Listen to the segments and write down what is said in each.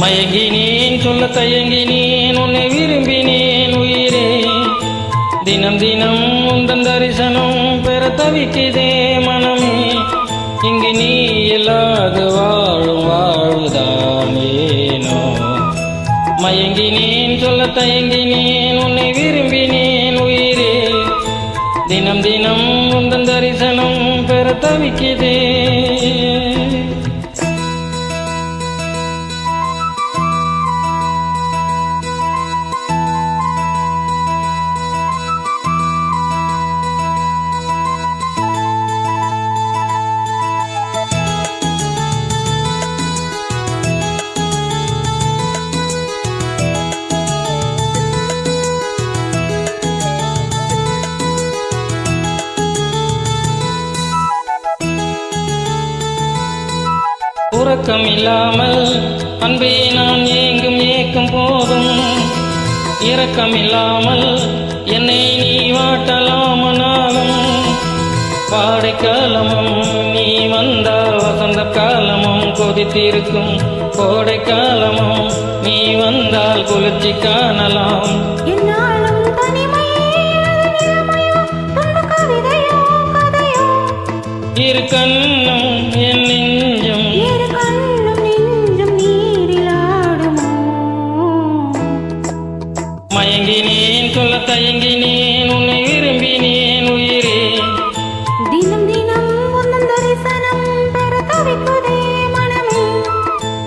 மயங்கினேன் சொல்ல தயங்கினேன் உன்னை விரும்பினேன் உயிரே. தினம் தினம் உந்தன் தரிசனம் பெற தவிக்குதே மனமே. இங்கு நீ இல்லாது வாழும் வாழ்வுதானேனோ மயங்கினேன் சொல்ல தயங்கினேன் உன்னை விரும்பினேன் உயிரே. தினம் தினம் உந்தன் தரிசனம் பெற தவிக்குதே உறக்கம் இல்லாமல் அன்பே நான் ஏங்கும் ஏக்கம் போதும். இரக்கம் இல்லாமல் என்னை நீ வாட்டலாமனாலும் பாடை காலமும் நீ வந்தால் வசந்த காலமும் கொதித்திருக்கும். கோடை காலமும் நீ வந்தால் குளிர்ச்சி காணலாம். இரு கண்ணும் என்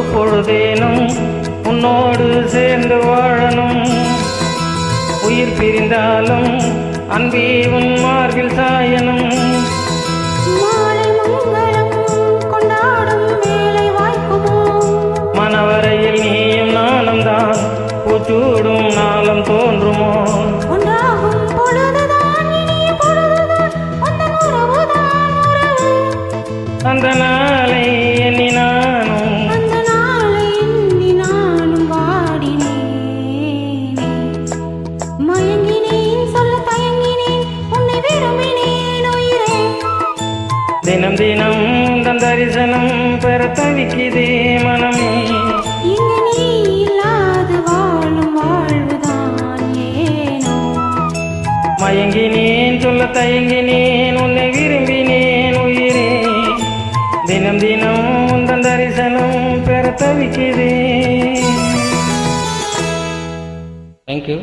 ஒரு பொழுதேனும் உன்னோடு சேர்ந்து வாழணும். உயிர் பிரிந்தாலும் அன்பே உன் மார்பில் சாயணும். மனவரையில் நீயும் நானும் தான் பூச்சூடும் நாளம் தோன்றுமோ? அந்த நாளை தினம் தினம் உந்தன் தரிசனம் பெற தவிக்குதே மனமே. மயங்கினேன் சொல்ல தயங்கினேன் உன்னை விரும்பினேன் உயிரே. தினம் தினம் உந்தன் தரிசனம் பெற தவிக்குதே. தேங்க்யூ